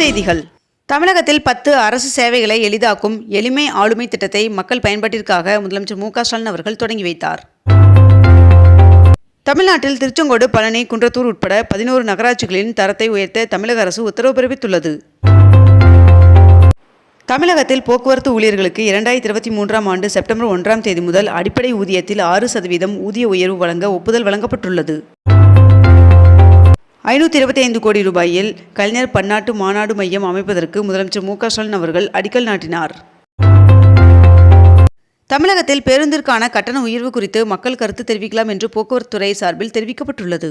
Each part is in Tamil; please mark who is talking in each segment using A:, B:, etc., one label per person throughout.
A: செய்திகள். தமிழகத்தில் பத்து அரசு சேவைகளை எளிதாக்கும் எளிமை ஆளுமை திட்டத்தை மக்கள் பயன்பாட்டிற்காக முதலமைச்சர் மு ஸ்டாலின் அவர்கள் தொடங்கி வைத்தார். தமிழ்நாட்டில் திருச்செங்கோடு பழனி குன்றத்தூர் உட்பட பதினோரு நகராட்சிகளின் தரத்தை உயர்த்த தமிழக அரசு உத்தரவு பிறப்பித்துள்ளது. தமிழகத்தில் போக்குவரத்து ஊழியர்களுக்கு இரண்டாயிரத்தி இருபத்தி மூன்றாம் ஆண்டு செப்டம்பர் ஒன்றாம் தேதி முதல் அடிப்படை ஊதியத்தில் ஆறு சதவீதம் ஊதிய உயர்வு வழங்க ஒப்புதல் வழங்கப்பட்டுள்ளது. ஐநூற்றி இருபத்தி ஐந்து கோடி ரூபாயில் கலைஞர் பன்னாட்டு மாநாடு மையம் அமைப்பதற்கு முதலமைச்சர் மு க ஸ்டாலின் அவர்கள் அடிக்கல் நாட்டினார். தமிழகத்தில் பேருந்திற்கான கட்டண உயர்வு குறித்து மக்கள் கருத்து தெரிவிக்கலாம் என்று போக்குவரத்து துறை சார்பில் தெரிவிக்கப்பட்டுள்ளது.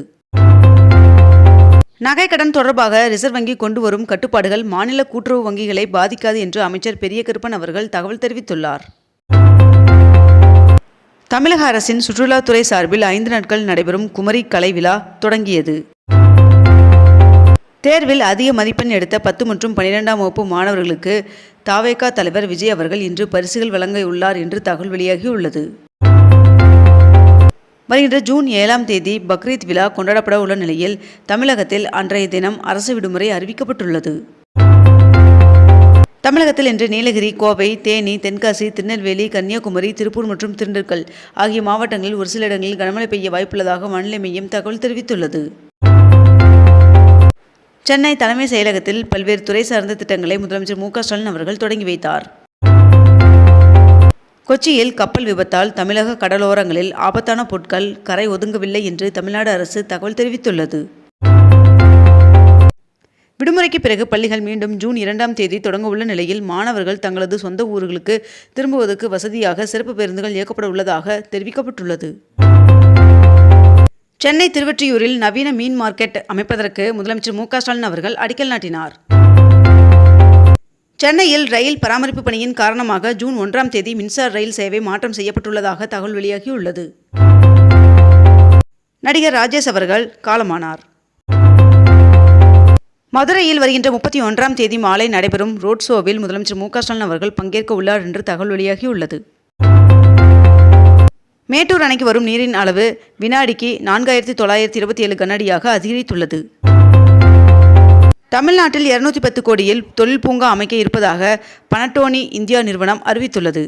A: நகை கடன் தொடர்பாக ரிசர்வ் வங்கி கொண்டு வரும் கட்டுப்பாடுகள் மாநில கூட்டுறவு வங்கிகளை பாதிக்காது என்று அமைச்சர் பெரிய கருப்பன் அவர்கள் தகவல் தெரிவித்துள்ளார். தமிழக அரசின் சுற்றுலாத்துறை சார்பில் ஐந்து நாட்கள் நடைபெறும் குமரி கலை விழா தொடங்கியது. தேர்வில் அதிக மதிப்பெண் எடுத்த பத்து மற்றும் பன்னிரெண்டாம் வகுப்பு மாணவர்களுக்கு தாவேகா தலைவர் விஜய் அவர்கள் இன்று பரிசுகள் வழங்க உள்ளார் என்று தகவல் வெளியாகியுள்ளது. வருகின்ற ஜூன் ஏழாம் தேதி பக்ரீத் விழா கொண்டாடப்பட உள்ள நிலையில் தமிழகத்தில் அன்றைய தினம் அரசு விடுமுறை அறிவிக்கப்பட்டுள்ளது. தமிழகத்தில் இன்று நீலகிரி கோவை தேனி தென்காசி திருநெல்வேலி கன்னியாகுமரி திருப்பூர் மற்றும் திண்டுக்கல் ஆகிய மாவட்டங்களில் ஒரு சில இடங்களில் கனமழை பெய்ய வாய்ப்புள்ளதாக வானிலை மையம் தகவல் தெரிவித்துள்ளது. சென்னை தலைமை செயலகத்தில் பல்வேறு துறை சார்ந்த திட்டங்களை முதலமைச்சர் மு ஸ்டாலின் அவர்கள் தொடங்கி வைத்தார். கொச்சியில் கப்பல் விபத்தால் தமிழக கடலோரங்களில் ஆபத்தான பொருட்கள் கரை ஒதுங்கவில்லை என்று தமிழ்நாடு அரசு தகவல் தெரிவித்துள்ளது. விடுமுறைக்கு பிறகு பள்ளிகள் மீண்டும் ஜூன் இரண்டாம் தேதி தொடங்க உள்ள நிலையில் மாணவர்கள் தங்களது சொந்த ஊர்களுக்கு திரும்புவதற்கு வசதியாக சிறப்பு பேருந்துகள் இயக்கப்பட உள்ளதாக தெரிவிக்கப்பட்டுள்ளது. சென்னை திருவொற்றியூரில் நவீன மீன் மார்க்கெட் அமைப்பதற்கு முதலமைச்சர் மு ஸ்டாலின் அவர்கள் அடிக்கல் நாட்டினார். சென்னையில் ரயில் பராமரிப்பு பணியின் காரணமாக ஜூன் ஒன்றாம் தேதி மின்சார ரயில் சேவை மாற்றம் செய்யப்பட்டுள்ளதாக தகவல் வெளியாகியுள்ளது. நடிகர் ராஜேஷ் அவர்கள் காலமானார். மதுரையில் வருகின்ற முப்பத்தி ஒன்றாம் தேதி மாலை நடைபெறும் ரோட் ஷோவில் முதலமைச்சர் மு ஸ்டாலின் அவர்கள் பங்கேற்க உள்ளார் என்று தகவல் வெளியாகியுள்ளது. மேட்டூர் அணைக்கு வரும் நீரின் அளவு வினாடிக்கு நான்காயிரத்தி தொள்ளாயிரத்தி இருபத்தி ஏழு கனஅடியாக அதிகரித்துள்ளது. தமிழ்நாட்டில் இருநூத்தி பத்து கோடியில் தொழில் பூங்கா அமைக்க இருப்பதாக பனட்டோனி இந்தியா நிறுவனம் அறிவித்துள்ளது.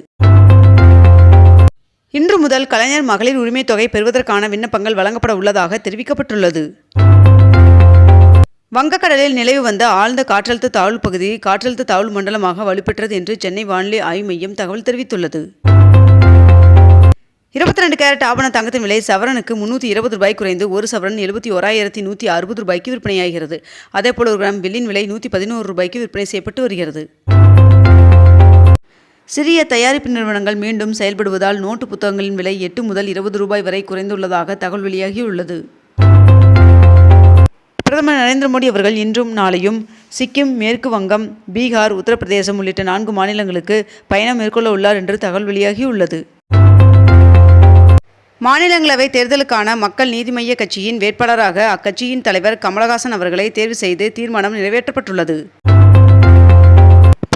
A: இன்று முதல் கலைஞர் மகளிர் உரிமைத் தொகை பெறுவதற்கான விண்ணப்பங்கள் வழங்கப்பட உள்ளதாக தெரிவிக்கப்பட்டுள்ளது. வங்கக்கடலில் நிலவு வந்த ஆழ்ந்த காற்றழுத்த தாழ்வு பகுதி காற்றழுத்த தாழ்வு மண்டலமாக வலுப்பெற்றது என்று சென்னை வானிலை ஆய்வு மையம் தகவல் தெரிவித்துள்ளது. இருபத்தி ரெண்டு கேரட் ஆபண தங்கத்தின் விலை சவரனுக்கு முன்னூற்றி இருபது ரூபாய் குறைந்து ஒரு சவரன் எழுபத்தி ஓராயிரத்தி நூற்றி அறுபது ரூபாய்க்கு விற்பனையாகிறது. அதேபோல் ஒரு கிராம் வெள்ளியின் விலை நூற்றி பதினோரு ரூபாய்க்கு விற்பனை செய்யப்பட்டு வருகிறது. சிறிய தயாரிப்பு நிறுவனங்கள் மீண்டும் செயல்படுவதால் நோட்டு புத்தகங்களின் விலை எட்டு முதல் இருபது ரூபாய் வரை குறைந்துள்ளதாக தகவல் வெளியாகியுள்ளது. பிரதமர் நரேந்திர மோடி அவர்கள் இன்றும் நாளையும் சிக்கிம் மேற்கு வங்கம் பீகார் உத்தரப்பிரதேசம் உள்ளிட்ட நான்கு மாநிலங்களுக்கு பயணம் மேற்கொள்ள உள்ளார் என்று தகவல் வெளியாகியுள்ளது. மாநிலங்களவை தேர்தலுக்கான மக்கள் நீதி மய்ய கட்சியின் வேட்பாளராக அக்கட்சியின் தலைவர் கமலஹாசன் அவர்களை தேர்வு செய்து தீர்மானம் நிறைவேற்றப்பட்டுள்ளது.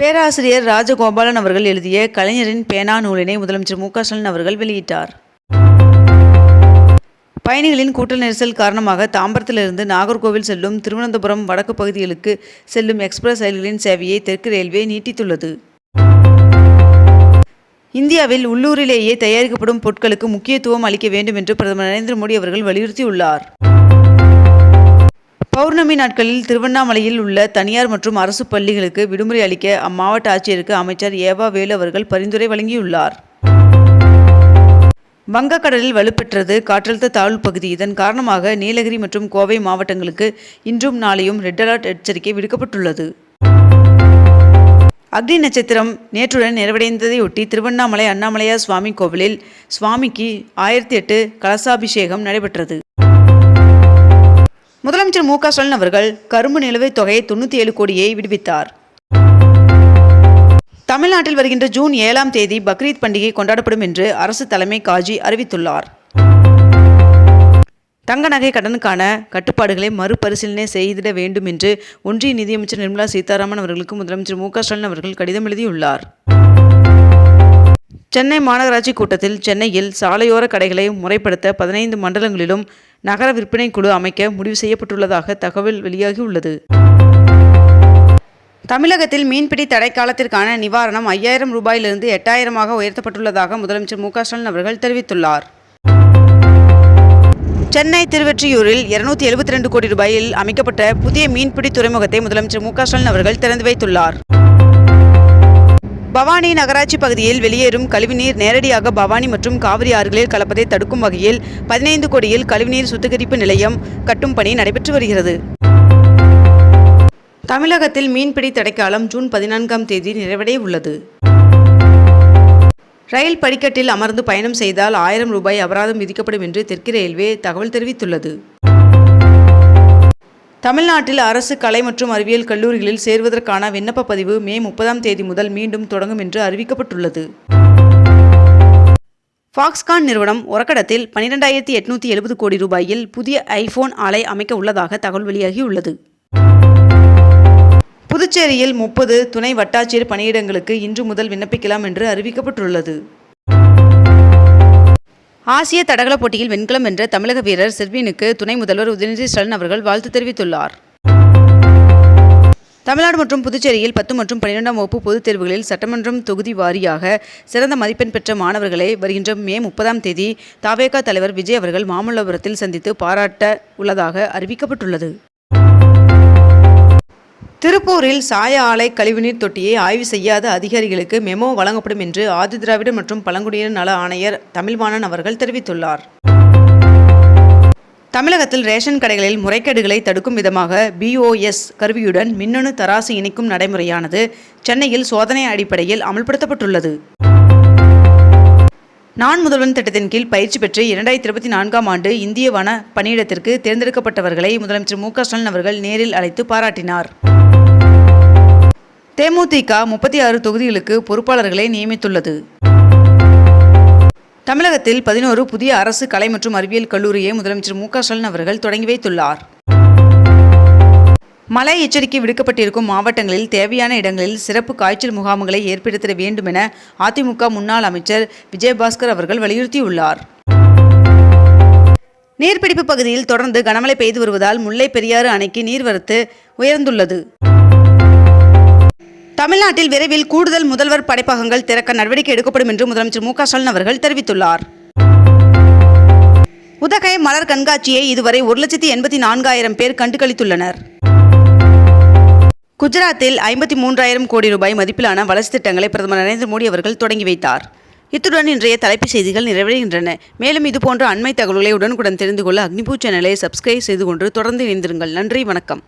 A: பேராசிரியர் ராஜகோபாலன் அவர்கள் எழுதிய கலைஞரின் பேனா நூலினை முதலமைச்சர் மு ஸ்டாலின் அவர்கள் வெளியிட்டார். பயணிகளின் கூட்ட நெரிசல் காரணமாக தாம்பரத்திலிருந்து நாகர்கோவில் செல்லும் திருவனந்தபுரம் வடக்கு பகுதிகளுக்கு செல்லும் எக்ஸ்பிரஸ் ரயில்களின் சேவையை தெற்கு ரயில்வே நீட்டித்துள்ளது. இந்தியாவில் உள்ளூரிலேயே தயாரிக்கப்படும் பொருட்களுக்கு முக்கியத்துவம் அளிக்க வேண்டும் என்று பிரதமர் நரேந்திர மோடி அவர்கள் வலியுறுத்தியுள்ளார். பௌர்ணமி நாட்களில் திருவண்ணாமலையில் உள்ள தனியார் மற்றும் அரசு பள்ளிகளுக்கு விடுமுறை அளிக்க அம்மாவட்ட ஆட்சியருக்கு அமைச்சர் ஏவா வேலு அவர்கள் பரிந்துரை வழங்கியுள்ளார். வங்கக்கடலில் வலுப்பெற்றது காற்றழுத்த தாழ்வு பகுதி. இதன் காரணமாக நீலகிரி மற்றும் கோவை மாவட்டங்களுக்கு இன்றும் நாளையும் ரெட் அலர்ட் எச்சரிக்கை விடுக்கப்பட்டுள்ளது. அக்னி நட்சத்திரம் நேற்றுடன் நிறைவடைந்ததையொட்டி திருவண்ணாமலை அண்ணாமலையார் சுவாமி கோவிலில் சுவாமிக்கு ஆயிரத்தி எட்டு கலசாபிஷேகம் நடைபெற்றது. முதலமைச்சர் மு க ஸ்டாலின் அவர்கள் கரும்பு நிலுவைத் தொகையை தொண்ணூற்றி ஏழு கோடியை விடுவித்தார். தமிழ்நாட்டில் வருகின்ற ஜூன் ஏழாம் தேதி பக்ரீத் பண்டிகை கொண்டாடப்படும் என்று அரசு தலைமை காஜி அறிவித்துள்ளார். தங்க நகை கடனுக்கான கட்டுப்பாடுகளை மறுபரிசீலனை செய்திட வேண்டும் என்று ஒன்றிய நிதியமைச்சர் நிர்மலா சீதாராமன் அவர்களுக்கு முதலமைச்சர் மு ஸ்டாலின் அவர்கள் கடிதம் எழுதியுள்ளார். சென்னை மாநகராட்சி கூட்டத்தில் சென்னையில் சாலையோர கடைகளை முறைப்படுத்த பதினைந்து மண்டலங்களிலும் நகர விற்பனை குழு அமைக்க முடிவு செய்யப்பட்டுள்ளதாக தகவல் வெளியாகியுள்ளது. தமிழகத்தில் மீன்பிடி தடை காலத்திற்கான நிவாரணம் ஐயாயிரம் ரூபாயிலிருந்து எட்டாயிரமாக உயர்த்தப்பட்டுள்ளதாக முதலமைச்சர் மு ஸ்டாலின் அவர்கள் தெரிவித்துள்ளார். சென்னை திருவெற்றியூரில் இருநூத்தி எழுபத்தி ரெண்டு கோடி ரூபாயில் அமைக்கப்பட்ட புதிய மீன்பிடி துறைமுகத்தை முதலமைச்சர் மு க ஸ்டாலின் அவர்கள் திறந்து வைத்துள்ளார். பவானி நகராட்சி பகுதியில் வெளியேறும் கழிவுநீர் நேரடியாக பவானி மற்றும் காவிரி ஆறுகளில் கலப்பதை தடுக்கும் வகையில் பதினைந்து கோடியில் கழிவுநீர் சுத்திகரிப்பு நிலையம் கட்டும் பணி நடைபெற்று வருகிறது. தமிழகத்தில் மீன்பிடி தடைக்காலம் ஜூன் பதினான்காம் தேதி நிறைவடைய உள்ளது ரயில் படிக்கட்டில் அமர்ந்து பயணம் செய்தால் ஆயிரம் ரூபாய் அபராதம் விதிக்கப்படும் என்று தெற்கு ரயில்வே தகவல் தெரிவித்துள்ளது. தமிழ்நாட்டில் அரசு கலை மற்றும் அறிவியல் கல்லூரிகளில் சேர்வதற்கான விண்ணப்ப பதிவு மே முப்பதாம் தேதி முதல் மீண்டும் தொடங்கும் என்று அறிவிக்கப்பட்டுள்ளது. ஃபாக்ஸ்கான் நிறுவனம் ஒரக்கடத்தில் பனிரெண்டாயிரத்தி எட்நூற்றி எழுபது கோடி ரூபாயில் புதிய ஐபோன் ஆலை அமைக்க உள்ளதாக தகவல் வெளியாகியுள்ளது. புதுச்சேரியில் முப்பது துணை வட்டாட்சியர் பணியிடங்களுக்கு இன்று முதல் விண்ணப்பிக்கலாம் என்று அறிவிக்கப்பட்டுள்ளது. ஆசிய தடகள போட்டியில் வெண்கலம் வென்ற தமிழக வீரர் செர்வினுக்கு துணை முதல்வர் உதயநிதி ஸ்டாலின் அவர்கள் வாழ்த்து தெரிவித்துள்ளார். தமிழ்நாடு மற்றும் புதுச்சேரியில் பத்து மற்றும் பன்னிரெண்டாம் வகுப்பு பொதுத் தேர்வுகளில் சட்டமன்றம் தொகுதி வாரியாக சிறந்த மதிப்பெண் பெற்ற மாணவர்களை வருகின்ற மே முப்பதாம் தேதி தாவேகா தலைவர் விஜய் அவர்கள் மாமல்லபுரத்தில் சந்தித்து பாராட்ட உள்ளதாக அறிவிக்கப்பட்டுள்ளது. திருப்பூரில் சாய ஆலை கழிவுநீர் தொட்டியை ஆய்வு செய்யாத அதிகாரிகளுக்கு மெமோ வழங்கப்படும் என்று ஆதிதிராவிடர் மற்றும் பழங்குடியினர் நல ஆணையர் தமிழ்வாணன் அவர்கள் தெரிவித்துள்ளார். தமிழகத்தில் ரேஷன் கடைகளில் முறைகேடுகளை தடுக்கும் விதமாக பிஓஎஸ் கருவியுடன் மின்னணு தராசு இணைக்கும் நடைமுறையானது சென்னையில் சோதனை அடிப்படையில் அமல்படுத்தப்பட்டுள்ளது. நான் முதல்வன் திட்டத்தின் கீழ் பயிற்சி பெற்று இரண்டாயிரத்தி இருபத்தி நான்காம் ஆண்டு இந்திய வன பணியிடத்திற்கு தேர்ந்தெடுக்கப்பட்டவர்களை முதலமைச்சர் மு க ஸ்டாலின் அவர்கள் நேரில் அழைத்து பாராட்டினார். தேமுதிக முப்பத்தி ஆறு தொகுதிகளுக்கு பொறுப்பாளர்களை நியமித்துள்ளது. தமிழகத்தில் பதினோரு புதிய அரசு கலை மற்றும் அறிவியல் கல்லூரியை முதலமைச்சர் மு க ஸ்டாலின் அவர்கள் தொடங்கி வைத்துள்ளார். மழை எச்சரிக்கை விடுக்கப்பட்டிருக்கும் மாவட்டங்களில் தேவையான இடங்களில் சிறப்பு காய்ச்சல் முகாம்களை ஏற்படுத்த வேண்டும் என அதிமுக முன்னாள் அமைச்சர் விஜயபாஸ்கர் அவர்கள் வலியுறுத்தியுள்ளார். நீர்பிடிப்பு பகுதியில் தொடர்ந்து கனமழை பெய்து வருவதால் முல்லை பெரியாறு அணைக்கு நீர்வரத்து உயர்ந்துள்ளது. தமிழ்நாட்டில் விரைவில் கூடுதல் முதல்வர் படைப்பகங்கள் திறக்க நடவடிக்கை எடுக்கப்படும் என்று முதலமைச்சர் மு க ஸ்டாலின் அவர்கள் தெரிவித்துள்ளார். உதகை மலர் கண்காட்சியை இதுவரை ஒரு லட்சத்தி எண்பத்தி நான்காயிரம் பேர் கண்டுகளித்துள்ளனர். குஜராத்தில் ஐம்பத்தி மூன்றாயிரம் கோடி ரூபாய் மதிப்பிலான வளர்ச்சி திட்டங்களை பிரதமர் நரேந்திர மோடி அவர்கள் தொடங்கி வைத்தார். இத்துடன் இன்றைய தலைப்புச் செய்திகள் நிறைவடைகின்றன. மேலும் இதுபோன்ற அண்மை தகவல்களை உடனுக்குடன் தெரிந்து கொள்ள அக்னிபூ சேனலை சப்ஸ்கிரைப் செய்து கொண்டு தொடர்ந்து இணைந்திருங்கள். நன்றி வணக்கம்.